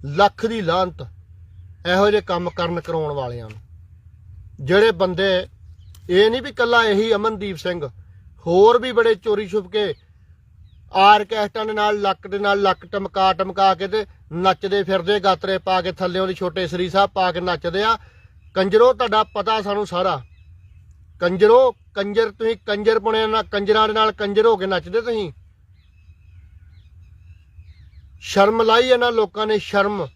ਲੱਖ ਦੀ ਲਾਹਨਤ ਇਹੋ ਜਿਹੇ ਕੰਮ ਕਰਨ ਕਰਾਉਣ ਵਾਲਿਆਂ ਨੂੰ। ਜਿਹੜੇ ਬੰਦੇ, ਇਹ ਨਹੀਂ ਵੀ ਕੱਲਾ ਇਹੀ ਅਮਨਦੀਪ ਸਿੰਘ, ਹੋਰ ਵੀ ਬੜੇ ਚੋਰੀ ਛੁਪ ਕੇ ਆਰਕੈਸਟਰਾਂ ਦੇ ਨਾਲ, ਲੱਕ ਦੇ ਨਾਲ ਲੱਕ ਟਮਕਾ ਟਮਕਾ ਕੇ ਤੇ ਨੱਚਦੇ ਫਿਰਦੇ, ਗਾਤਰੇ ਪਾ ਕੇ ਥੱਲੇ ਉਹਦੇ ਛੋਟੇ ਸਰੀ ਸਾਹਿਬ ਪਾ ਕੇ ਨੱਚਦੇ ਆ। ਕੰਜਰੋ, ਤੁਹਾਡਾ ਪਤਾ ਸਾਨੂੰ ਸਾਰਾ। ਕੰਜਰੋ, ਕੰਜਰ ਤੁਸੀਂ ਕੰਜਰ ਪੁਣੇ ਨਾਲ, ਕੰਜਰਾਂ ਦੇ ਨਾਲ ਕੰਜਰ ਹੋ ਕੇ ਨੱਚਦੇ ਤੁਸੀਂ। ਸ਼ਰਮ ਲਾਈ ਇਹਨਾਂ ਲੋਕਾਂ ਨੇ ਸ਼ਰਮ।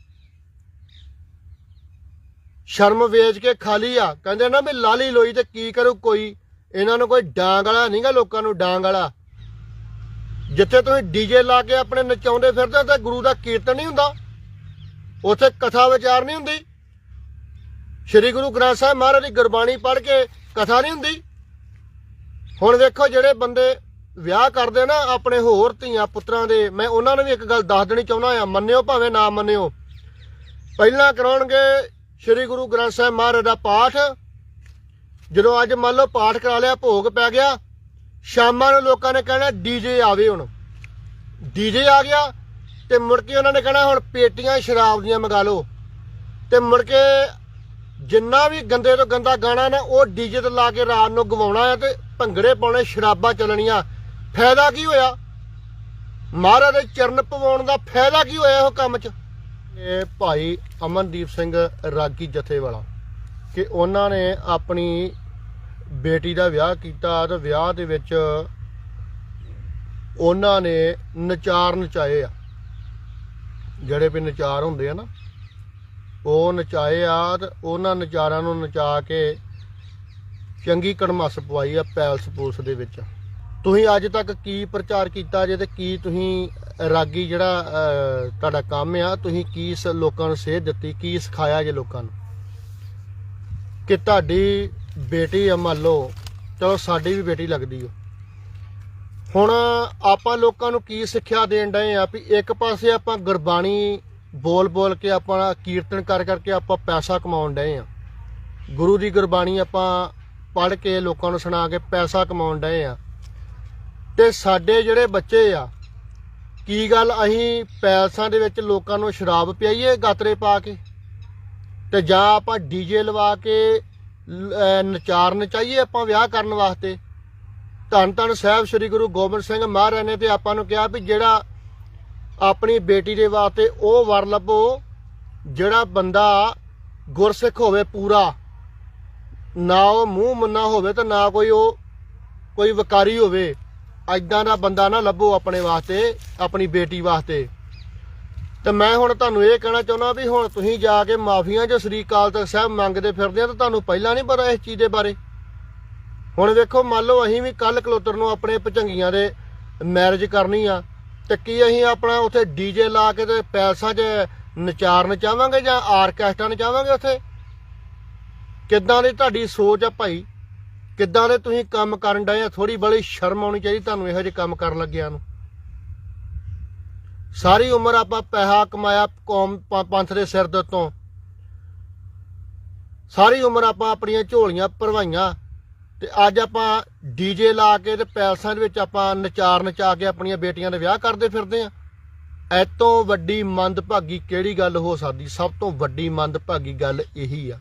ਸ਼ਰਮ ਵੇਚ ਕੇ ਖਾਲੀ ਆ। ਕਹਿੰਦੇ ਨਾ ਵੀ ਲਾਲੀ ਲੋਈ ਤੇ ਕੀ ਕਰੂ ਕੋਈ? ਇਹਨਾਂ ਨੂੰ ਕੋਈ ਡਾਂਗ ਵਾਲਾ ਨਹੀਂਗਾ ਲੋਕਾਂ ਨੂੰ ਡਾਂਗ ਵਾਲਾ। ਜਿੱਥੇ ਤੁਸੀਂ ਡੀਜੇ ਲਾ ਕੇ ਆਪਣੇ ਨਚਾਉਂਦੇ ਫਿਰਦੇ ਹੋ ਤਾਂ ਗੁਰੂ ਦਾ ਕੀਰਤਨ ਨਹੀਂ ਹੁੰਦਾ। ਉੱਥੇ ਕਥਾ ਵਿਚਾਰ ਨਹੀਂ ਹੁੰਦੀ। ਸ੍ਰੀ ਗੁਰੂ ਗ੍ਰੰਥ ਸਾਹਿਬ ਮਹਾਰਾਜ ਦੀ ਗੁਰਬਾਣੀ ਪੜ੍ਹ ਕੇ ਕਥਾ ਨਹੀਂ ਹੁੰਦੀ। ਹੁਣ ਵੇਖੋ ਜਿਹੜੇ ਬੰਦੇ ਵਿਆਹ ਕਰਦੇ ਨਾ ਆਪਣੇ ਹੋਰ ਧੀਆਂ ਪੁੱਤਰਾਂ ਦੇ, ਮੈਂ ਉਹਨਾਂ ਨੂੰ ਵੀ ਇੱਕ ਗੱਲ ਦੱਸ ਦੇਣੀ ਚਾਹੁੰਦਾ ਆ ਮੰਨਿਓ ਭਾਵੇਂ ਨਾ ਮੰਨਿਓ। ਪਹਿਲਾਂ ਕਰਾਉਣਗੇ ਸ੍ਰੀ ਗੁਰੂ ਗ੍ਰੰਥ ਸਾਹਿਬ ਮਹਾਰਾਜ ਦਾ ਪਾਠ। ਜਦੋਂ ਅੱਜ ਮੰਨ ਲਓ ਪਾਠ ਕਰਾ ਲਿਆ, ਭੋਗ ਪੈ ਗਿਆ, ਸ਼ਾਮਾਂ ਨੂੰ ਲੋਕਾਂ ਨੇ ਕਹਿਣਾ ਡੀਜੇ ਆਵੇ ਹੁਣ। ਡੀਜੇ ਆ ਗਿਆ ਤੇ ਮੁੜ ਕੇ ਉਹਨਾਂ ਨੇ ਕਹਿਣਾ, ਹੁਣ ਪੇਟੀਆਂ ਸ਼ਰਾਬ ਦੀਆਂ ਮੰਗਾ ਲਓ। ਤੇ ਮੁੜ ਕੇ ਜਿੰਨਾ ਵੀ ਗੰਦੇ ਤੋਂ ਗੰਦਾ ਗਾਣਾ ਨਾ, ਉਹ ਡੀਜੇ ਤੇ ਲਾ ਕੇ ਰਾਤ ਨੂੰ ਗਵਾਉਣਾ ਆ ਤੇ ਭੰਗੜੇ ਪਾਉਣੇ, ਸ਼ਰਾਬਾਂ ਚੱਲਣੀਆਂ। ਫਾਇਦਾ ਕੀ ਹੋਇਆ? ਮਹਾਰਾਜ ਦੇ ਚਰਨ ਪਵਾਉਣ ਦਾ ਫਾਇਦਾ ਕੀ ਹੋਇਆ ਉਹ ਕੰਮ 'ਚ? ਇਹ ਭਾਈ ਅਮਨਦੀਪ ਸਿੰਘ ਰਾਗੀ ਜਥੇ ਵਾਲਾ ਕਿ ਉਹਨਾਂ ਨੇ ਆਪਣੀ ਬੇਟੀ ਦਾ ਵਿਆਹ ਕੀਤਾ ਤੇ ਵਿਆਹ ਦੇ ਵਿੱਚ ਉਹਨਾਂ ਨੇ ਨਚਾਰ ਨਚਾਏ ਆ। ਜਿਹੜੇ ਵੀ ਨਚਾਰ ਹੁੰਦੇ ਆ ਨਾ, ਉਹ ਨਚਾਏ ਆ ਤੇ ਉਹਨਾਂ ਨਚਾਰਾਂ ਨੂੰ ਨਚਾ ਕੇ ਚੰਗੀ ਕੜਮਸ ਪਵਾਈ ਆ ਪੈਲਸ ਪੁਲਿਸ ਦੇ ਵਿੱਚ। ਤੁਸੀਂ ਅੱਜ ਤੱਕ ਕੀ ਪ੍ਰਚਾਰ ਕੀਤਾ ਜੇ ਤੇ ਕੀ ਤੁਸੀਂ ਰਾਗੀ ਜਿਹੜਾ ਤੁਹਾਡਾ ਕੰਮ ਆ, ਤੁਸੀਂ ਕੀ ਸ- ਲੋਕਾਂ ਨੂੰ ਸੇਧ ਦਿੱਤੀ? ਕੀ ਸਿਖਾਇਆ ਜੇ ਲੋਕਾਂ ਨੂੰ? ਕਿ ਤੁਹਾਡੀ ਬੇਟੀ ਆ, ਮੰਨ ਲਓ, ਚਲੋ ਸਾਡੀ ਵੀ ਬੇਟੀ ਲੱਗਦੀ ਓ ਹੁਣ ਆਪਾਂ ਲੋਕਾਂ ਨੂੰ ਕੀ ਸਿੱਖਿਆ ਦੇਣ ਡਏ ਆ ਵੀ ਇੱਕ ਪਾਸੇ ਆਪਾਂ ਗੁਰਬਾਣੀ ਬੋਲ ਬੋਲ ਕੇ ਆਪਾਂ ਕੀਰਤਨ ਕਰ ਕਰਕੇ ਆਪਾਂ ਪੈਸਾ ਕਮਾਉਣ ਡਏ ਆ। ਗੁਰੂ ਦੀ ਗੁਰਬਾਣੀ ਆਪਾਂ ਪੜ੍ਹ ਕੇ ਲੋਕਾਂ ਨੂੰ ਸੁਣਾ ਕੇ ਪੈਸਾ ਕਮਾਉਣ ਡਏ ਆ। ਤੇ ਸਾਡੇ ਜਿਹੜੇ ਬੱਚੇ ਆ, ਕੀ ਗੱਲ ਅਸੀਂ ਪੈਲਸਾਂ ਦੇ ਵਿੱਚ ਲੋਕਾਂ ਨੂੰ ਸ਼ਰਾਬ ਪਿਆਈਏ ਗਾਤਰੇ ਪਾ ਕੇ? ਤੇ ਜਾਂ ਆਪਾਂ ਡੀਜੇ ਲਵਾ ਕੇ ਨਚਾਰਨ ਚਾਹੀਏ ਆਪਾਂ ਵਿਆਹ ਕਰਨ ਵਾਸਤੇ? ਧੰਨ ਧੰਨ ਸਾਹਿਬ ਸ੍ਰੀ ਗੁਰੂ ਗੋਬਿੰਦ ਸਿੰਘ ਮਹਾਰਾਜ ਨੇ ਤੇ ਆਪਾਂ ਨੂੰ ਕਿਹਾ ਵੀ ਜਿਹੜਾ ਆਪਣੀ ਬੇਟੀ ਦੇ ਵਾਸਤੇ ਉਹ ਵਰ ਲੱਭੋ ਜਿਹੜਾ ਬੰਦਾ ਗੁਰਸਿੱਖ ਹੋਵੇ ਪੂਰਾ, ਨਾ ਉਹ ਮੂੰਹ ਮੰਨਾ ਹੋਵੇ ਤੇ ਨਾ ਕੋਈ ਉਹ, ਕੋਈ ਵਕਾਰੀ ਹੋਵੇ। ਐਦਾਂ ਦਾ ਬੰਦਾ ਨਾ ਲੱਭੋ ਆਪਣੇ ਵਾਸਤੇ, ਆਪਣੀ ਬੇਟੀ ਵਾਸਤੇ। ਤੇ ਮੈਂ ਹੁਣ ਤੁਹਾਨੂੰ ਇਹ ਕਹਿਣਾ ਚਾਹੁੰਦਾ ਵੀ ਹੁਣ ਤੁਸੀਂ ਜਾ ਕੇ ਮਾਫੀਆਂ 'ਚ ਸ੍ਰੀ ਅਕਾਲ ਤਖਤ ਸਾਹਿਬ ਮੰਗਦੇ ਫਿਰਦੇ ਆ ਤਾਂ ਤੁਹਾਨੂੰ ਪਹਿਲਾਂ ਨਹੀਂ ਪਤਾ ਇਸ ਚੀਜ਼ ਦੇ ਬਾਰੇ। ਹੁਣ ਵੇਖੋ, ਮੰਨ ਲਓ ਅਸੀਂ ਵੀ ਕੱਲ ਕਲੋਤਰ ਨੂੰ ਆਪਣੇ ਭਚੰਗੀਆਂ ਦੇ ਮੈਰਿਜ ਕਰਨੀ ਆ, ਤੇ ਕੀ ਅਸੀਂ ਆਪਣਾ ਉੱਥੇ ਡੀਜੇ ਲਾ ਕੇ ਤੇ ਪੈਲਸਾਂ 'ਚ ਨਚਾਰਨ ਨਚਾਵਾਂਗੇ ਜਾਂ ਆਰਕੈਸਟਰਾ ਨਚਾਵਾਂਗੇ ਉੱਥੇ? ਕਿੱਦਾਂ ਦੀ ਤੁਹਾਡੀ ਸੋਚ ਆ ਭਾਈ? ਕਿੱਦਾਂ ਦੇ ਤੁਸੀਂ ਕੰਮ ਕਰਨ ਡਏ ਆ? ਥੋੜੀ ਬੜੀ ਸ਼ਰਮ ਆਉਣੀ ਚਾਹੀਦੀ ਤੁਹਾਨੂੰ, ਇਹੋ ਜਿਹੇ ਕੰਮ ਕਰਨ ਲੱਗਿਆਂ ਨੂੰ। ਸਾਰੀ ਉਮਰ ਆਪਾਂ ਪੈਸਾ ਕਮਾਇਆ ਕੌਮ ਪੰਥ ਦੇ ਸਿਰ ਦੇ ਉੱਤੋਂ। ਸਾਰੀ ਉਮਰ ਆਪਾਂ ਆਪਣੀਆਂ ਝੋਲੀਆਂ ਭਰਵਾਈਆਂ ਤੇ ਅੱਜ ਆਪਾਂ ਡੀਜੇ ਲਾ ਕੇ ਤੇ ਪੈਲਸਾਂ ਦੇ ਵਿੱਚ ਆਪਾਂ ਨਚਾਰ ਨਚਾ ਕੇ ਆਪਣੀਆਂ ਬੇਟੀਆਂ ਦੇ ਵਿਆਹ ਕਰਦੇ ਫਿਰਦੇ ਆ। ਐਤੋਂ ਵੱਡੀ ਮੰਦਭਾਗੀ ਕਿਹੜੀ ਗੱਲ ਹੋ ਸਕਦੀ? ਸਭ ਤੋਂ ਵੱਡੀ ਮੰਦਭਾਗੀ ਗੱਲ ਇਹੀ ਆ।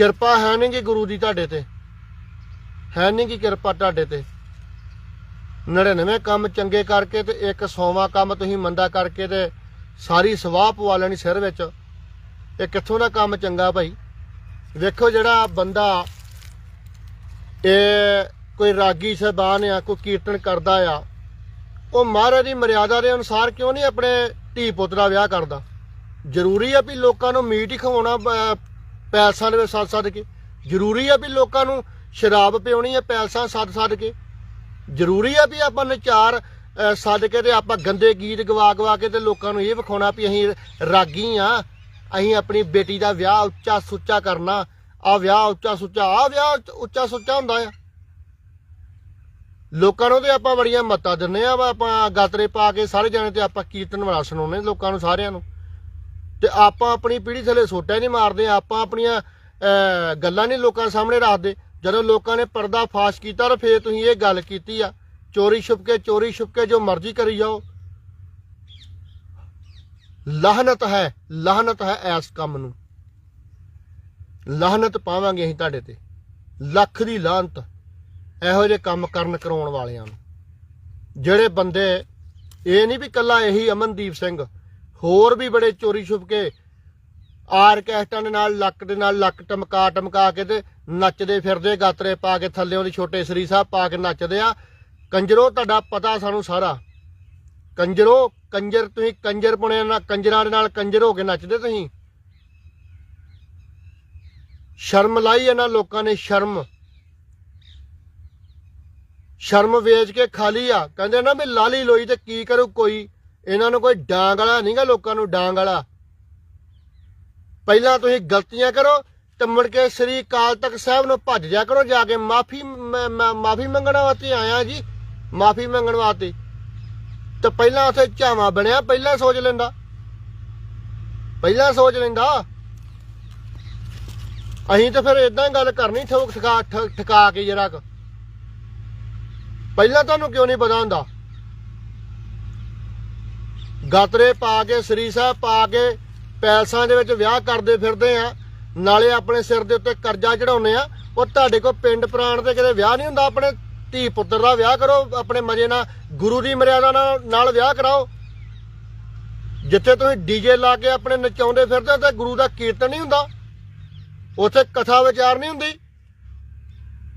ਕਿਰਪਾ ਹੈ ਨਹੀਂ ਕਿ ਗੁਰੂ ਦੀ ਤੁਹਾਡੇ ਤੇ। ਹੈ ਨਹੀਂ ਕਿ ਕਿਰਪਾ ਤੁਹਾਡੇ ਤੇ। 99 ਕੰਮ ਚੰਗੇ ਕਰਕੇ ਤੇ ਇੱਕ ਸੌਵਾਂ ਕੰਮ ਤੁਸੀਂ ਮੰਦਾ ਕਰਕੇ ਤੇ ਸਾਰੀ ਸਵਾਹ ਪਵਾ ਲੈਣੀ ਸਿਰ ਵਿੱਚ। ਇਹ ਕਿੱਥੋਂ ਦਾ ਕੰਮ ਚੰਗਾ ਭਾਈ? ਵੇਖੋ ਜਿਹੜਾ ਬੰਦਾ ਇਹ ਕੋਈ ਰਾਗੀ ਸਹਿਬਾਨ ਆ, ਕੋਈ ਕੀਰਤਨ ਕਰਦਾ ਆ, ਉਹ ਮਹਾਰਾਜ ਦੀ ਮਰਿਆਦਾ ਦੇ ਅਨੁਸਾਰ ਕਿਉਂ ਨਹੀਂ ਆਪਣੇ ਧੀ ਪੁੱਤ ਦਾ ਵਿਆਹ ਕਰਦਾ? ਜ਼ਰੂਰੀ ਆ ਵੀ ਲੋਕਾਂ ਨੂੰ ਮੀਟ ਹੀ ਖਵਾਉਣਾ ਪੈਲਸਾਂ ਦੇ ਵਿੱਚ ਸੱਦ ਸੱਦ ਕੇ। ਜ਼ਰੂਰੀ ਆ ਵੀ ਲੋਕਾਂ ਨੂੰ ਸ਼ਰਾਬ ਪਿਉਣੀ ਆ ਪੈਲਸਾਂ ਸੱਦ ਸੱਦ ਕੇ। ਜ਼ਰੂਰੀ ਆ ਵੀ ਆਪਾਂ ਨਚਾਰ ਅਹ, ਸੱਦ ਕੇ ਤੇ ਆਪਾਂ ਗੰਦੇ ਗੀਤ ਗਵਾ ਗਵਾ ਕੇ ਤੇ ਲੋਕਾਂ ਨੂੰ ਇਹ ਵਿਖਾਉਣਾ ਵੀ ਅਸੀਂ ਰਾਗੀ ਆ। ਅਸੀਂ ਆਪਣੀ ਬੇਟੀ ਦਾ ਵਿਆਹ ਉੱਚਾ ਸੁੱਚਾ ਕਰਨਾ। ਆ ਵਿਆਹ ਉੱਚਾ ਸੁੱਚਾ ਆ ਵਿਆਹ ਉੱਚ- ਉੱਚਾ ਸੁੱਚਾ ਹੁੰਦਾ ਆ। ਲੋਕਾਂ ਨੂੰ ਤੇ ਆਪਾਂ ਬੜੀਆਂ ਮੱਤਾਂ ਦਿੰਨੇ ਆ ਵਾ ਆਪਾਂ ਗਾਤਰੇ ਪਾ ਕੇ ਸਾਰੇ ਜਣੇ ਤੇ ਆਪਾਂ ਕੀਰਤਨ ਵਾਲਾ ਸੁਣਾਉਨੇ ਲੋਕਾਂ ਨੂੰ ਸਾਰਿਆਂ ਨੂੰ। ਤੇ ਆਪਾਂ ਆਪਣੀ ਪੀੜ੍ਹੀ ਥੱਲੇ ਸੋਟਾ ਨਹੀਂ ਮਾਰਦੇ, ਆਪਾਂ ਆਪਣੀਆਂ ਗੱਲਾਂ ਨਹੀਂ ਲੋਕਾਂ ਸਾਹਮਣੇ ਰੱਖਦੇ। ਜਦੋਂ ਲੋਕਾਂ ਨੇ ਪਰਦਾ ਫਾਸ਼ ਕੀਤਾ ਤਾਂ ਫੇਰ ਤੁਸੀਂ ਇਹ ਗੱਲ ਕੀਤੀ ਆ, ਚੋਰੀ ਛੁਪ ਕੇ ਚੋਰੀ ਛੁਪ ਕੇ ਜੋ ਮਰਜ਼ੀ ਕਰੀ ਜਾਓ। ਲਾਹਨਤ ਹੈ ਲਾਹਨਤ ਹੈ ਇਸ ਕੰਮ ਨੂੰ। ਲਾਹਨਤ ਪਾਵਾਂਗੇ ਅਸੀਂ ਤੁਹਾਡੇ ਤੇ। ਲੱਖ ਦੀ ਲਾਹਨਤ, ਇਹੋ ਜਿਹੇ ਕੰਮ ਕਰਨ ਕਰਾਉਣ ਵਾਲਿਆਂ ਨੂੰ। ਜਿਹੜੇ ਬੰਦੇ, ਇਹ ਨਹੀਂ ਵੀ ਕੱਲਾ ਇਹੀ ਅਮਨਦੀਪ ਸਿੰਘ ਹੋਰ ਵੀ ਬੜੇ ਚੋਰੀ ਛੁਪ ਕੇ ਆਰਕੈਸਟਰਾਂ ਦੇ ਨਾਲ, ਲੱਕ ਦੇ ਨਾਲ, ਲੱਕ ਟਮਕਾ ਟਮਕਾ ਕੇ ਤੇ ਨੱਚਦੇ ਫਿਰਦੇ, ਗਾਤਰੇ ਪਾ ਕੇ ਥੱਲੇ ਉਹਦੇ ਛੋਟੇ ਸਰੀ ਸਾਹਿਬ ਪਾ ਕੇ ਨੱਚਦੇ ਆ। ਕੰਜਰੋ, ਤੁਹਾਡਾ ਪਤਾ ਸਾਨੂੰ ਸਾਰਾ। ਕੰਜਰੋ, ਕੰਜਰ, ਤੁਸੀਂ ਕੰਜਰ ਪੁਣਿਆ ਨਾਲ, ਕੰਜਰਾਂ ਦੇ ਨਾਲ ਕੰਜਰ ਹੋ ਕੇ ਨੱਚਦੇ ਤੁਸੀਂ। ਸ਼ਰਮ ਲਾਈ ਇਹਨਾਂ ਲੋਕਾਂ ਨੇ, ਸ਼ਰਮ। ਸ਼ਰਮ ਵੇਚ ਕੇ ਖਾਲੀ ਆ। ਕਹਿੰਦੇ ਨਾ ਵੀ ਲਾਲੀ ਲੋਈ ਤੇ ਕੀ ਕਰੂ ਕੋਈ? ਇਹਨਾਂ ਨੂੰ ਕੋਈ ਡਾਂਗ ਵਾਲਾ ਨਹੀਂਗਾ ਲੋਕਾਂ ਨੂੰ ਡਾਂਗ ਵਾਲਾ। ਪਹਿਲਾਂ ਤੁਸੀਂ ਗਲਤੀਆਂ ਕਰੋ ਤੇ ਮੁੜ ਕੇ ਸ੍ਰੀ ਅਕਾਲ ਤਖਤ ਸਾਹਿਬ ਨੂੰ ਭੱਜ ਜਾ ਕਰੋ, ਜਾ ਕੇ ਮਾਫੀ ਮਾਫੀ ਮੰਗਣ ਵਾਸਤੇ ਆਇਆ ਜੀ। ਮਾਫੀ ਮੰਗਣ ਵਾਸਤੇ। ਤੇ ਪਹਿਲਾਂ ਉੱਥੇ ਝਾਵਾ ਬਣਿਆ, ਪਹਿਲਾਂ ਸੋਚ ਲੈਂਦਾ। ਪਹਿਲਾਂ ਸੋਚ ਲੈਂਦਾ। ਅਸੀਂ ਤਾਂ ਫਿਰ ਇਦਾਂ ਹੀ ਗੱਲ ਕਰਨੀ, ਠੋਕ ਠਕਾ ਠਕਾ ਕੇ ਜਰਾ ਪਹਿਲਾਂ ਤੁਹਾਨੂੰ ਕਿਉਂ ਨਹੀਂ ਪਤਾ ਹੁੰਦਾ? ਗਾਤਰੇ ਪਾ ਕੇ, ਸ੍ਰੀ ਸਾਹਿਬ ਪਾ ਕੇ ਪੈਲਸਾਂ ਦੇ ਵਿੱਚ ਵਿਆਹ ਕਰਦੇ ਫਿਰਦੇ ਆ। ਨਾਲੇ ਆਪਣੇ ਸਿਰ ਦੇ ਉੱਤੇ ਕਰਜ਼ਾ ਚੜਾਉਨੇ ਆ। ਉਹ ਤੁਹਾਡੇ ਕੋਲ ਪਿੰਡ ਪ੍ਰਾਣ ਤੇ ਕਿਤੇ ਵਿਆਹ ਨਹੀਂ ਹੁੰਦਾ? ਆਪਣੇ ਧੀ ਪੁੱਤਰ ਦਾ ਵਿਆਹ ਕਰੋ, ਆਪਣੇ ਮਜੇ ਨਾਲ, ਗੁਰੂ ਦੀ ਮਰਿਆਦਾ ਨਾਲ ਵਿਆਹ ਕਰਾਓ। ਜਿੱਥੇ ਤੁਸੀਂ ਡੀਜੇ ਲਾ ਕੇ ਆਪਣੇ ਨਚਾਉਂਦੇ ਫਿਰਦੇ ਹੋ ਤੇ ਗੁਰੂ ਦਾ ਕੀਰਤਨ ਨਹੀਂ ਹੁੰਦਾ? ਉੱਥੇ ਕਥਾ ਵਿਚਾਰ ਨਹੀਂ ਹੁੰਦੀ?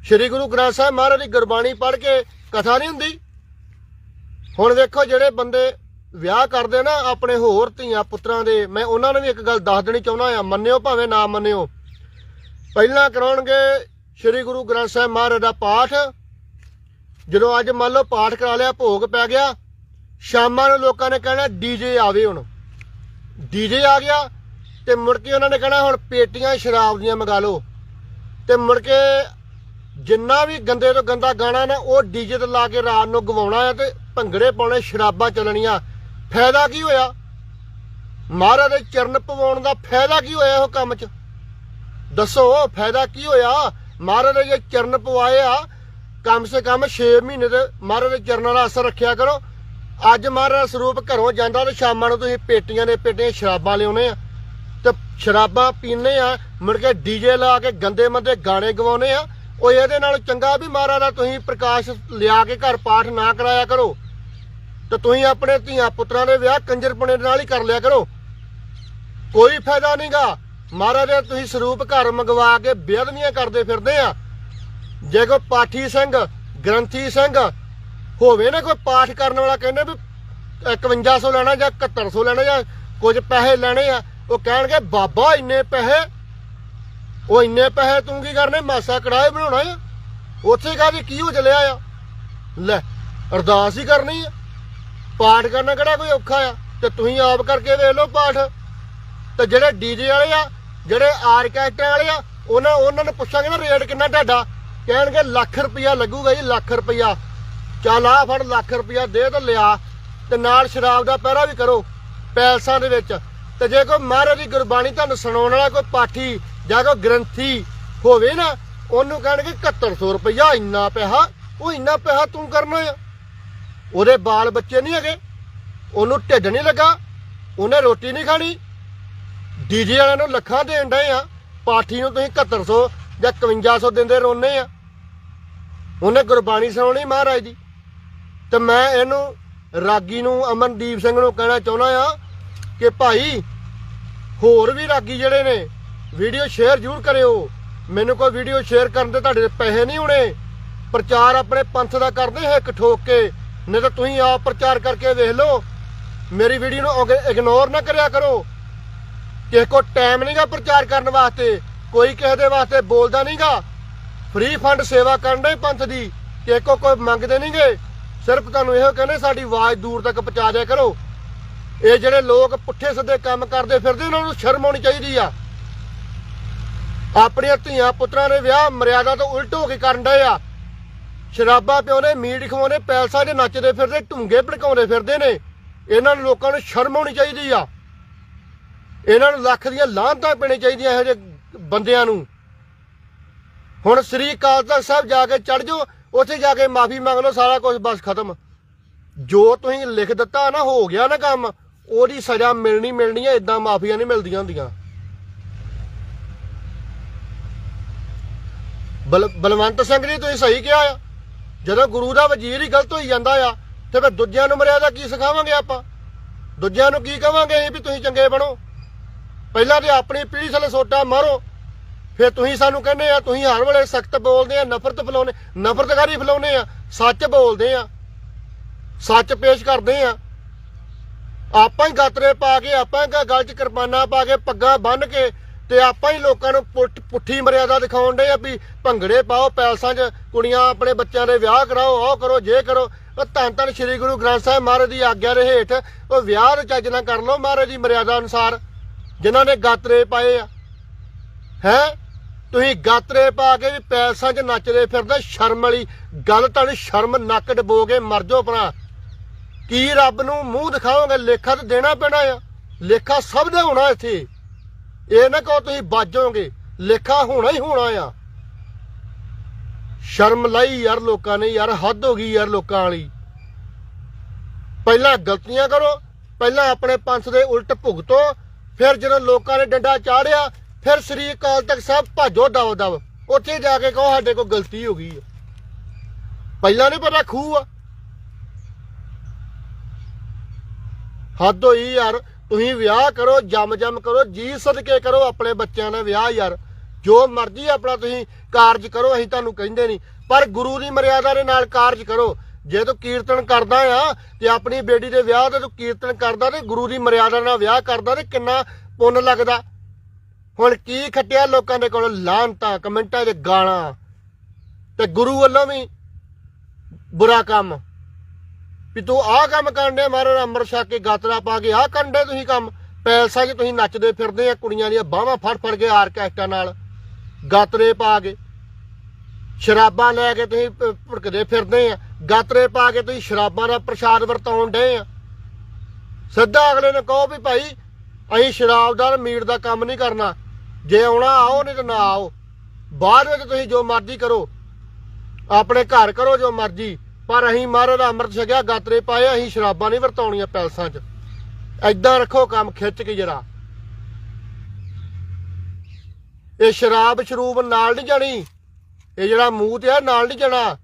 ਸ੍ਰੀ ਗੁਰੂ ਗ੍ਰੰਥ ਸਾਹਿਬ ਮਹਾਰਾਜ ਦੀ ਗੁਰਬਾਣੀ ਪੜ੍ਹ ਕੇ ਕਥਾ ਨਹੀਂ ਹੁੰਦੀ? ਹੁਣ ਵੇਖੋ ਜਿਹੜੇ ਬੰਦੇ ਵਿਆਹ ਕਰਦੇ ਨਾ ਆਪਣੇ ਹੋਰ ਧੀਆਂ ਪੁੱਤਰਾਂ ਦੇ, ਮੈਂ ਉਹਨਾਂ ਨੂੰ ਵੀ ਇੱਕ ਗੱਲ ਦੱਸ ਦੇਣੀ ਚਾਹੁੰਦਾ ਆ ਮੰਨਿਓ ਭਾਵੇਂ ਨਾ ਮੰਨਿਓ। ਪਹਿਲਾਂ ਕਰਾਉਣਗੇ ਸ੍ਰੀ ਗੁਰੂ ਗ੍ਰੰਥ ਸਾਹਿਬ ਮਹਾਰਾਜ ਦਾ ਪਾਠ। ਜਦੋਂ ਅੱਜ ਮੰਨ ਲਓ ਪਾਠ ਕਰਾ ਲਿਆ, ਭੋਗ ਪੈ ਗਿਆ, ਸ਼ਾਮਾਂ ਨੂੰ ਲੋਕਾਂ ਨੇ ਕਹਿਣਾ ਡੀਜੇ ਆਵੇ ਹੁਣ। ਡੀਜੇ ਆ ਗਿਆ ਤੇ ਮੁੜ ਕੇ ਉਹਨਾਂ ਨੇ ਕਹਿਣਾ, ਹੁਣ ਪੇਟੀਆਂ ਸ਼ਰਾਬ ਦੀਆਂ ਮੰਗਾ ਲਓ। ਤੇ ਮੁੜ ਕੇ ਜਿੰਨਾ ਵੀ ਗੰਦੇ ਤੋਂ ਗੰਦਾ ਗਾਣਾ ਨਾ, ਉਹ ਡੀਜੇ ਤੇ ਲਾ ਕੇ ਰਾਤ ਨੂੰ ਗਵਾਉਣਾ ਆ ਤੇ ਭੰਗੜੇ ਪਾਉਣੇ, ਸ਼ਰਾਬਾਂ ਚੱਲਣੀਆਂ। ਫਾਇਦਾ ਕੀ ਹੋਇਆ? ਮਹਾਰਾਜ ਦੇ ਚਰਨ ਪਵਾਉਣ ਦਾ ਫਾਇਦਾ ਕੀ ਹੋਇਆ ਉਹ ਕੰਮ 'ਚ? ਦੱਸੋ, ਫਾਇਦਾ ਕੀ ਹੋਇਆ? ਮਹਾਰਾਜ ਦੇ ਜੇ ਚਰਨ ਪਵਾਏ ਆ। ਕਮ ਸੇ ਕਮ 6 ਮਹੀਨੇ ਦੇ ਮਹਾਰਾਜ ਦੇ ਚਰਨਾਂ ਦਾ ਅਸਰ ਰੱਖਿਆ ਕਰੋ। ਅੱਜ ਮਹਾਰਾਜ ਸਰੂਪ ਘਰੋਂ ਜਾਂਦਾ ਤੇ ਸ਼ਾਮਾਂ ਨੂੰ ਤੁਸੀਂ ਪੇਟੀਆਂ ਦੇ ਪੇਟੀਆਂ ਸ਼ਰਾਬਾਂ ਲਿਆਉਨੇ ਆ। ਤੇ ਸ਼ਰਾਬਾਂ ਪੀਨੇ ਆ, ਮੁੜ ਕੇ ਡੀਜੇ ਲਾ ਕੇ ਗੰਦੇ ਮੰਦੇ ਗਾਣੇ ਗਵਾਉਨੇ ਆ। ਉਹ ਇਹਦੇ ਨਾਲ ਚੰਗਾ ਵੀ ਮਹਾਰਾਜ ਦਾ ਤੁਸੀਂ ਪ੍ਰਕਾਸ਼ ਲਿਆ ਕੇ ਘਰ ਪਾਠ ਨਾ ਕਰਾਇਆ ਕਰੋ। ਤੇ ਤੁਸੀਂ ਆਪਣੇ ਧੀਆਂ ਪੁੱਤਰਾਂ ਦੇ ਵਿਆਹ ਕੰਜਰਪਣੇ ਨਾਲ ਹੀ ਕਰ ਲਿਆ ਕਰੋ। ਕੋਈ ਫਾਇਦਾ ਨਹੀਂਗਾ। ਮਹਾਰਾਜ ਦੇ ਤੁਸੀਂ ਸਰੂਪ ਘਰ ਮੰਗਵਾ ਕੇ ਬੇਅਦਬੀਆਂ ਕਰਦੇ ਫਿਰਦੇ ਆ। ਜੇ ਕੋਈ ਪਾਠੀ ਸਿੰਘ, ਗ੍ਰੰਥੀ ਸਿੰਘ ਹੋਵੇ ਨਾ, ਕੋਈ ਪਾਠ ਕਰਨ ਵਾਲਾ ਕਹਿੰਦੇ ਵੀ 5100 ਲੈਣਾ ਜਾਂ 7100 ਲੈਣਾ ਜਾਂ ਕੁਝ ਪੈਸੇ ਲੈਣੇ ਆ, ਉਹ ਕਹਿਣਗੇ, ਬਾਬਾ, ਇੰਨੇ ਪੈਸੇ? ਉਹ ਇੰਨੇ ਪੈਸੇ ਤੂੰ ਕੀ ਕਰਨੇ? ਮਾਸਾ ਕੜਾਏ ਬਣਾਉਣਾ ਆ। ਉੱਥੇ ਕਾਹਦੀ ਕੀ ਹੋ ਚਲਿਆ ਆ? ਲੈ, ਅਰਦਾਸ ਹੀ ਕਰਨੀ ਆ। ਪਾਠ ਕਰਨਾ ਕਿਹੜਾ ਕੋਈ ਔਖਾ ਆ? ਤੇ ਤੁਸੀਂ ਆਪ ਕਰਕੇ ਵੇਖ ਲਓ ਪਾਠ। ਤੇ ਜਿਹੜੇ ਡੀਜੇ ਵਾਲੇ ਆ, ਜਿਹੜੇ ਆਰਕੈਸਟਰਾ ਵਾਲੇ ਆ, ਉਹਨਾਂ ਉਹਨਾਂ ਨੂੰ ਪੁੱਛਾਂਗੇ ਨਾ ਰੇਟ ਕਿੰਨਾ ਤੁਹਾਡਾ। ਕਹਿਣਗੇ ਲੱਖ ਰੁਪਇਆ ਲੱਗੂਗਾ ਜੀ, ਲੱਖ ਰੁਪਇਆ। ਚੱਲ ਆ ਫੜ, ਲੱਖ ਰੁਪਇਆ ਦੇ ਤੇ ਲਿਆ। ਤੇ ਨਾਲ ਸ਼ਰਾਬ ਦਾ ਪਹਿਰਾ ਵੀ ਕਰੋ, ਪੈਲਸਾਂ ਦੇ ਵਿੱਚ। ਤੇ ਜੇ ਕੋਈ ਮਹਾਰਾਜ ਦੀ ਗੁਰਬਾਣੀ ਤੁਹਾਨੂੰ ਸੁਣਾਉਣ ਵਾਲਾ ਕੋਈ ਪਾਠੀ ਜਾਂ ਕੋਈ ਗ੍ਰੰਥੀ ਹੋਵੇ ਨਾ, ਉਹਨੂੰ ਕਹਿਣਗੇ 7100 ਰੁਪਇਆ ਇੰਨਾ ਪੈਸਾ, ਉਹ ਇੰਨਾ ਪੈਸਾ ਤੂੰ ਕਰਨਾ ਆ। ਉਹਦੇ ਬਾਲ ਬੱਚੇ ਨਹੀਂ ਹੈਗੇ। ਉਹਨੂੰ ਢਿੱਡ ਨਹੀਂ ਲੱਗਾ। ਉਹਨੇ ਰੋਟੀ ਨਹੀਂ ਖਾਣੀ। ਡੀਜੇ ਵਾਲਿਆਂ ਨੂੰ ਲੱਖਾਂ ਦੇਣ ਡਏ ਆ। ਪਾਠੀ ਨੂੰ ਤੁਸੀਂ 7100 ਜਾਂ 5100 ਦਿੰਦੇ ਰੋਨੇ ਆ। ਉਹਨੇ ਗੁਰਬਾਣੀ ਸੁਣਾਉਣੀ ਮਹਾਰਾਜ ਦੀ। ਤੇ ਮੈਂ ਇਹਨੂੰ ਰਾਗੀ ਨੂੰ, ਅਮਨਦੀਪ ਸਿੰਘ ਨੂੰ ਕਹਿਣਾ ਚਾਹੁੰਦਾ ਆ ਕਿ ਭਾਈ, ਹੋਰ ਵੀ ਰਾਗੀ ਜਿਹੜੇ ਨੇ, ਵੀਡੀਓ ਸ਼ੇਅਰ ਜ਼ਰੂਰ ਕਰਿਓ। ਮੈਨੂੰ ਕੋਈ ਵੀਡੀਓ ਸ਼ੇਅਰ ਕਰਨ ਦੇ ਤੁਹਾਡੇ ਪੈਸੇ ਨਹੀਂ ਹੋਣੇ। ਪ੍ਰਚਾਰ ਆਪਣੇ ਪੰਥ ਦਾ ਕਰਦੇ ਹੈ ਇੱਕ ਠੋਕ ਕੇ। ਨਹੀਂ ਤਾਂ ਤੁਸੀਂ ਆਪ ਪ੍ਰਚਾਰ ਕਰਕੇ ਵੇਖ ਲਓ। ਮੇਰੀ ਵੀਡੀਓ ਨੂੰ ਇਗਨੋਰ ਨਾ ਕਰਿਆ ਕਰੋ। ਕਿਸੇ ਕੋ ਟਾਈਮ ਨਹੀਂਗਾ ਪ੍ਰਚਾਰ ਕਰਨ ਵਾਸਤੇ। ਕੋਈ ਕਿਸੇ ਦੇ ਵਾਸਤੇ ਬੋਲਦਾ ਨਹੀਂਗਾ ਫ੍ਰੀ ਫੰਡ ਸੇਵਾ ਕਰਨ ਦੇ ਪੰਥ ਦੀ। ਕਿਸੇ ਕੋ ਕੋਈ ਮੰਗਦੇ ਨਹੀਂਗੇ ਸਿਰਫ ਤੁਹਾਨੂੰ ਇਹੋ ਕਹਿੰਦੇ, ਸਾਡੀ ਆਵਾਜ਼ ਦੂਰ ਤੱਕ ਪਹੁੰਚਾ ਦਿਆ ਕਰੋ। ਇਹ ਜਿਹੜੇ ਲੋਕ ਪੁੱਠੇ ਸਿੱਧੇ ਕੰਮ ਕਰਦੇ ਫਿਰਦੇ ਉਹਨਾਂ ਨੂੰ ਸ਼ਰਮ ਆਉਣੀ ਚਾਹੀਦੀ ਆ। ਆਪਣੀਆਂ ਧੀਆਂ ਪੁੱਤਰਾਂ ਦੇ ਵਿਆਹ ਮਰਿਆਦਾ ਤੋਂ ਉਲਟ ਹੋ ਕੇ ਕਰਨ ਡਏ ਆ। ਸ਼ਰਾਬਾਂ ਪਿਉਨੇ ਮੀਟ ਖਵਾਉਣੇ ਪੈਲਸਾਂ 'ਚ ਨੱਚਦੇ ਫਿਰਦੇ, ਢੁੰਗੇ ਭੜਕਾਉਂਦੇ ਫਿਰਦੇ ਨੇ। ਇਹਨਾਂ ਨੂੰ ਲੋਕਾਂ ਨੂੰ ਸ਼ਰਮ ਆਉਣੀ ਚਾਹੀਦੀ ਆ। ਇਹਨਾਂ ਨੂੰ ਲੱਖ ਦੀਆਂ ਲਾਹਨਤਾਂ ਪੈਣੀ ਚਾਹੀਦੀਆਂ ਇਹੋ ਜਿਹੇ ਬੰਦਿਆਂ ਨੂੰ। ਹੁਣ ਸ੍ਰੀ ਅਕਾਲ ਤਖਤ ਸਾਹਿਬ ਜਾ ਕੇ ਚੜ ਜਾਓ, ਉੱਥੇ ਜਾ ਕੇ ਮਾਫੀ ਮੰਗ ਲਓ, ਸਾਰਾ ਕੁਝ ਬਸ ਖਤਮ। ਜੋ ਤੁਸੀਂ ਲਿਖ ਦਿੱਤਾ ਨਾ, ਹੋ ਗਿਆ ਨਾ ਕੰਮ, ਉਹਦੀ ਸਜ਼ਾ ਮਿਲਣੀ ਮਿਲਣੀ ਹੈ ਇਦਾਂ ਮਾਫੀਆਂ ਨਹੀਂ ਮਿਲਦੀਆਂ ਹੁੰਦੀਆਂ। ਬਲ, ਬਲਵੰਤ ਸਿੰਘ ਜੀ, ਤੁਸੀਂ ਸਹੀ ਕਿਹਾ ਆ। ਜਦੋਂ ਗੁਰੂ ਦਾ ਵਜ਼ੀਰ ਹੀ ਗਲਤ ਹੋਈ ਜਾਂਦਾ ਆ, ਤੇ ਫਿਰ ਦੂਜਿਆਂ ਨੂੰ ਮਰਿਆਦਾ ਕੀ ਸਿਖਾਵਾਂਗੇ ਆਪਾਂ? ਦੂਜਿਆਂ ਨੂੰ ਕੀ ਕਵਾਂਗੇ ਅਸੀਂ ਵੀ ਤੁਸੀਂ ਚੰਗੇ ਬਣੋ? ਪਹਿਲਾਂ ਤੇ ਆਪਣੀ ਪੀੜੀ ਥੱਲੇ ਸੋਟਾ ਮਾਰੋ, ਫਿਰ ਤੁਸੀਂ ਸਾਨੂੰ ਕਹਿੰਦੇ ਆ, ਤੁਸੀਂ ਹਰ ਵੇਲੇ ਸਖਤ ਬੋਲਦੇ ਆ, ਨਫ਼ਰਤ ਫਲਾਉਨੇ ਨਫ਼ਰਤਕਾਰੀ ਫਲਾਉਨੇ ਆ, ਸੱਚ ਬੋਲਦੇ ਆ, ਸੱਚ ਪੇਸ਼ ਕਰਦੇ ਆ। ਆਪਾਂ ਹੀ ਗਾਤਰੇ ਪਾ ਕੇ, ਆਪਾਂ ਹੀ ਗਲ 'ਚ ਕਿਰਪਾਨਾਂ ਪਾ ਕੇ, ਪੱਗਾਂ ਬੰਨ ਕੇ ਤੇ ਆਪਾਂ ਹੀ ਲੋਕਾਂ ਨੂੰ ਪੁੱਠ- ਪੁੱਠੀ ਮਰਿਆਦਾ ਦਿਖਾਉਣ ਦੇ ਆ ਵੀ ਭੰਗੜੇ ਪਾਓ, ਪੈਲਸਾਂ 'ਚ ਕੁੜੀਆਂ ਆਪਣੇ ਬੱਚਿਆਂ ਦੇ ਵਿਆਹ ਕਰਾਓ ਉਹ ਕਰੋ, ਜੇ ਕਰੋ। ਉਹ ਧੰਨ ਧੰਨ ਸ੍ਰੀ ਗੁਰੂ ਗ੍ਰੰਥ ਸਾਹਿਬ ਮਹਾਰਾਜ ਦੀ ਆਗਿਆ ਦੇ ਹੇਠ ਉਹ ਵਿਆਹ ਦੇ ਚੱਜ ਨਾਲ ਕਰ ਲਓ ਮਹਾਰਾਜ ਦੀ ਮਰਿਆਦਾ ਅਨੁਸਾਰ, ਜਿਨ੍ਹਾਂ ਨੇ ਗਾਤਰੇ ਪਾਏ ਆ। ਹੈ? ਤੁਸੀਂ ਗਾਤਰੇ ਪਾ ਕੇ ਵੀ ਪੈਲਸਾਂ 'ਚ ਨੱਚਦੇ ਫਿਰਦੇ, ਸ਼ਰਮ ਵਾਲੀ ਗੱਲ ਤੁਹਾਨੂੰ ਸ਼ਰਮ ਨੱਕ ਡਬੋਗੇ ਮਰ ਜਾਓ ਭਰਾ। ਕੀ ਰੱਬ ਨੂੰ ਮੂੰਹ ਦਿਖਾਓਗੇ? ਲੇਖਾ ਤਾਂ ਦੇਣਾ ਪੈਣਾ ਆ। ਲੇਖਾ ਸਭ ਦਾ ਹੋਣਾ ਇੱਥੇ। ਇਹ ਨਾ ਕਹੋ ਤੁਸੀਂ ਬਾਜੋਗੇ। ਲੇਖਾ ਹੋਣਾ ਹੀ ਹੋਣਾ ਆ। ਸ਼ਰਮ ਲਾਈ ਯਾਰ ਲੋਕਾਂ ਨੇ, ਯਾਰ ਹੱਦ ਹੋ ਗਈ ਯਾਰ ਲੋਕਾਂ ਵਾਲੀ। ਪਹਿਲਾਂ ਗਲਤੀਆਂ ਕਰੋ, ਪਹਿਲਾਂ ਆਪਣੇ ਪੰਥ ਦੇ ਉਲਟ ਭੁਗਤੋ, ਫਿਰ ਜਦੋਂ ਲੋਕਾਂ ਨੇ ਡੰਡਾ ਚਾੜਿਆ, ਫਿਰ ਸ੍ਰੀ ਅਕਾਲ ਤਖ਼ਤ ਸਾਹਿਬ ਭਾਜੋ ਦਵ ਦਵ ਉੱਥੇ ਜਾ ਕੇ ਕਹੋ ਸਾਡੇ ਕੋਲ ਗਲਤੀ ਹੋ ਗਈ ਆ। ਪਹਿਲਾਂ ਨਹੀਂ ਪਤਾ ਖੂਹ ਆ। ਹੱਦ ਹੋਈ ਯਾਰ ਤੁਸੀਂ ਵਿਆਹ ਕਰੋ ਜੰਮ ਜੰਮ ਕਰੋ, ਜੀ ਸਦਕੇ ਕਰੋ ਆਪਣੇ ਬੱਚਿਆਂ ਦਾ ਵਿਆਹ ਯਾਰ। ਜੋ ਮਰਜ਼ੀ ਆਪਣਾ ਤੁਸੀਂ ਕਾਰਜ ਕਰੋ, ਅਸੀਂ ਤੁਹਾਨੂੰ ਕਹਿੰਦੇ ਨਹੀਂ। ਪਰ ਗੁਰੂ ਦੀ ਮਰਿਆਦਾ ਦੇ ਨਾਲ ਕਾਰਜ ਕਰੋ। ਜੇ ਤੂੰ ਕੀਰਤਨ ਕਰਦਾ ਆ ਤੇ ਆਪਣੀ ਬੇਟੀ ਦੇ ਵਿਆਹ ਤੇ ਤੂੰ ਕੀਰਤਨ ਕਰਦਾ ਤੇ ਗੁਰੂ ਦੀ ਮਰਿਆਦਾ ਨਾਲ ਵਿਆਹ ਕਰਦਾ ਤੇ ਕਿੰਨਾ ਪੁੰਨ ਲੱਗਦਾ? ਹੁਣ ਕੀ ਖੱਟਿਆ ਲੋਕਾਂ ਦੇ ਕੋਲ? ਲਾਂਤਾਂ ਕਮੈਂਟਾਂ 'ਚ ਗਾਲਾਂ। ਤੇ ਗੁਰੂ ਵੱਲੋਂ ਵੀ ਬੁਰਾ ਕੰਮ। ਵੀ ਤੂੰ ਆਹ ਕੰਮ ਕਰਨੇ ਮਾਰੇ ਅੰਮ੍ਰਿਤ ਛਕ ਕੇ ਗਾਤਰਾ ਪਾ ਕੇ, ਆਹ ਕੰਡੇ ਤੁਸੀਂ ਕੰਮ। ਪੈਲਸਾਂ 'ਚ ਤੁਸੀਂ ਨੱਚਦੇ ਫਿਰਦੇ ਆ, ਕੁੜੀਆਂ ਦੀਆਂ ਬਾਹਾਂ ਫੜ ਫੜ ਕੇ ਆਰਕੈਸਟਰਾ ਨਾਲ ਗਾਤਰੇ ਪਾ ਕੇ। ਸ਼ਰਾਬਾਂ ਲੈ ਕੇ ਤੁਸੀਂ ਭ- ਭੁੜਕਦੇ ਫਿਰਦੇ ਆ। ਗਾਤਰੇ ਪਾ ਕੇ ਤੁਸੀਂ ਸ਼ਰਾਬਾਂ ਦਾ ਪ੍ਰਸ਼ਾਦ ਵਰਤਾਉਣ ਡੇ ਆ। ਸਿੱਧਾ ਅਗਲੇ ਨੂੰ ਕਹੋ ਵੀ ਭਾਈ, ਅਸੀਂ ਸ਼ਰਾਬ ਦਾ ਮੀਟ ਦਾ ਕੰਮ ਨਹੀਂ ਕਰਨਾ। ਜੇ ਆਉਣਾ, ਆਓ, ਨਹੀਂ ਤਾਂ ਨਾ ਆਓ। ਬਾਅਦ ਵਿੱਚ ਤੁਸੀਂ ਜੋ ਮਰਜ਼ੀ ਕਰੋ। ਆਪਣੇ ਘਰ ਕਰੋ ਜੋ ਮਰਜ਼ੀ। ਪਰ ਅਸੀਂ ਮਹਾਰਾਜ ਦਾ ਅੰਮ੍ਰਿਤ ਛਕਿਆ, ਗਾਤਰੇ ਪਾਏ, ਅਸੀਂ ਸ਼ਰਾਬਾਂ ਨਹੀਂ ਵਰਤਾਉਣੀਆਂ ਪੈਲਸਾਂ 'ਚ। ਐਦਾਂ ਰੱਖੋ ਕੰਮ, ਖਿੱਚ ਕੇ ਜਰਾ। ਇਹ ਸ਼ਰਾਬ ਸ਼ਰੂਬ ਨਾਲ ਨਹੀਂ ਜਾਣੀ। ਇਹ ਜਿਹੜਾ ਮੂੰਹ ਤੇ ਆ, ਨਾਲ ਨਹੀਂ ਜਾਣਾ।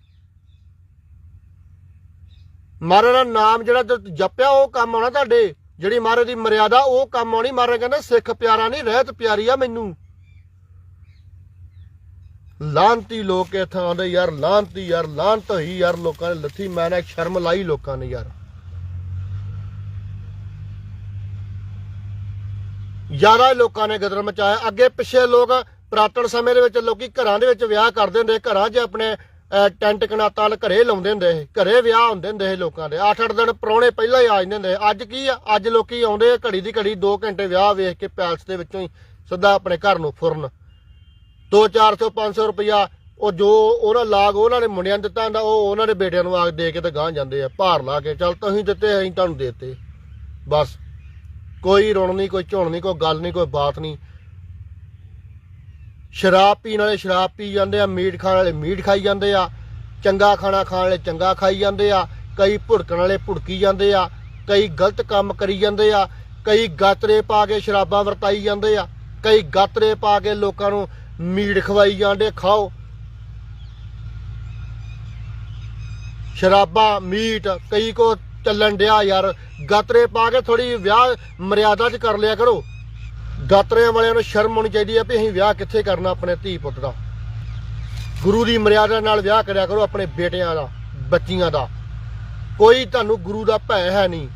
ਮਹਾਰਾਜ ਦਾ ਨਾਮ ਜਿਹੜਾ ਜਪਿਆ, ਉਹ ਕੰਮ ਆਉਣਾ ਤੁਹਾਡੇ। ਜਿਹੜੀ ਮਹਾਰਾਜ ਦੀ ਮਰਿਆਦਾ, ਉਹ ਕੰਮ ਆਉਣੀ। ਮਹਾਰਾਜ ਕਹਿੰਦਾ, ਸਿੱਖ ਪਿਆਰਾ ਨਹੀਂ, ਰਹਿਤ ਪਿਆਰੀ ਆ ਮੈਨੂੰ। ਲਾਂਤੀ ਲੋਕ ਇੱਥੇ ਆਉਂਦੇ ਯਾਰ ਲਾਂਤੀ ਯਾਰ ਲਾਂਤ ਹੀ ਯਾਰ ਲੋਕਾਂ ਨੇ ਲੱਥੀ ਮੈਂ ਨਾ ਸ਼ਰਮ ਲਾਈ ਲੋਕਾਂ ਨੇ ਯਾਰ। ਜ਼ਿਆਦਾ ਲੋਕਾਂ ਨੇ ਗਦਰ ਮਚਾਇਆ ਅੱਗੇ ਪਿੱਛੇ ਲੋਕ ਪ੍ਰਾਤਨ ਸਮੇਂ ਦੇ ਵਿੱਚ ਲੋਕੀ ਘਰਾਂ ਦੇ ਵਿੱਚ ਵਿਆਹ ਕਰਦੇ ਹੁੰਦੇ ਘਰਾਂ 'ਚ ਆਪਣੇ ਅਹ, ਟੈਂਟ ਕਨਾਤਾਂ ਨਾਲ ਘਰੇ ਲਾਉਂਦੇ ਹੁੰਦੇ ਸੀ ਘਰੇ ਵਿਆਹ ਹੁੰਦੇ ਹੁੰਦੇ ਸੀ ਲੋਕਾਂ ਦੇ। 8-8 ਦਿਨ ਪ੍ਰਾਹੁਣੇ ਪਹਿਲਾਂ ਹੀ ਆ ਜਾਂਦੇ ਹੁੰਦੇ ਸੀ। ਅੱਜ ਕੀ ਆ? ਅੱਜ ਲੋਕੀ ਆਉਂਦੇ ਘੜੀ ਦੀ ਘੜੀ 2 ਘੰਟੇ ਵਿਆਹ ਵੇਖ ਕੇ ਪੈਲਸ ਦੇ ਵਿੱਚੋਂ ਹੀ ਸਿੱਧਾ ਆਪਣੇ ਘਰ ਨੂੰ ਫੁਰਨ। 2 400 500 ਰੁਪਇਆ ਉਹ ਜੋ ਉਹਨਾਂ ਲਾਗ ਉਹਨਾਂ ਨੇ ਮੁੰਡਿਆਂ ਨੂੰ ਦਿੱਤਾ ਹੁੰਦਾ, ਉਹ ਉਹਨਾਂ ਦੇ ਬੇਟਿਆਂ ਨੂੰ ਆਗ ਦੇ ਕੇ ਤੇ ਗਾਂ ਜਾਂਦੇ ਆ, ਭਾਰ ਲਾ ਕੇ, ਚੱਲ ਤੁਸੀਂ ਦਿੱਤੇ, ਅਸੀਂ ਤੁਹਾਨੂੰ ਦੇਤੇ। ਬਸ, ਕੋਈ ਰੁਣ ਨਹੀਂ, ਕੋਈ ਝੁਣ ਨਹੀਂ, ਕੋਈ ਗੱਲ ਨਹੀਂ, ਕੋਈ ਬਾਤ ਨਹੀਂ। ਸ਼ਰਾਬ ਪੀਣ ਵਾਲੇ ਸ਼ਰਾਬ ਪੀ ਜਾਂਦੇ ਆ, ਮੀਟ ਖਾਣ ਵਾਲੇ ਮੀਟ ਖਾਈ ਜਾਂਦੇ ਆ, ਚੰਗਾ ਖਾਣਾ ਖਾਣ ਵਾਲੇ ਚੰਗਾ ਖਾਈ ਜਾਂਦੇ ਆ, ਕਈ ਭੁੜਕਣ ਵਾਲੇ ਭੁੜਕੀ ਜਾਂਦੇ ਆ, ਕਈ ਗਲਤ ਕੰਮ ਕਰੀ ਜਾਂਦੇ ਆ, ਕਈ ਗਾਤਰੇ ਪਾ ਕੇ ਸ਼ਰਾਬਾਂ ਵਰਤਾਈ ਜਾਂਦੇ ਆ, ਕਈ ਗਾਤਰੇ ਪਾ ਕੇ ਲੋਕਾਂ ਨੂੰ ਮੀਟ ਖਵਾਈ ਜਾਂਦੇ, ਖਾਓ। ਸ਼ਰਾਬਾਂ, ਮੀਟ, ਕਈ ਕੋ ਚੱਲਣ ਡਿਆ ਯਾਰ। ਗਾਤਰੇ ਪਾ ਕੇ ਥੋੜੀ ਵਿਆਹ ਮਰਿਆਦਾ 'ਚ ਕਰ ਲਿਆ ਕਰੋ। ਗਾਤਰਿਆਂ ਵਾਲਿਆਂ ਨੂੰ ਸ਼ਰਮ ਹੋਣੀ ਚਾਹੀਦੀ ਹੈ ਵੀ ਅਸੀਂ ਵਿਆਹ ਕਿੱਥੇ ਕਰਨਾ ਆਪਣੇ ਧੀ ਪੁੱਤ ਦਾ। ਗੁਰੂ ਦੀ ਮਰਿਆਦਾ ਨਾਲ ਵਿਆਹ ਕਰਿਆ ਕਰੋ ਆਪਣੇ ਬੇਟਿਆਂ ਦਾ, ਬੱਚੀਆਂ ਦਾ। ਕੋਈ ਤੁਹਾਨੂੰ ਗੁਰੂ ਦਾ ਭੈ ਹੈ ਨਹੀਂ।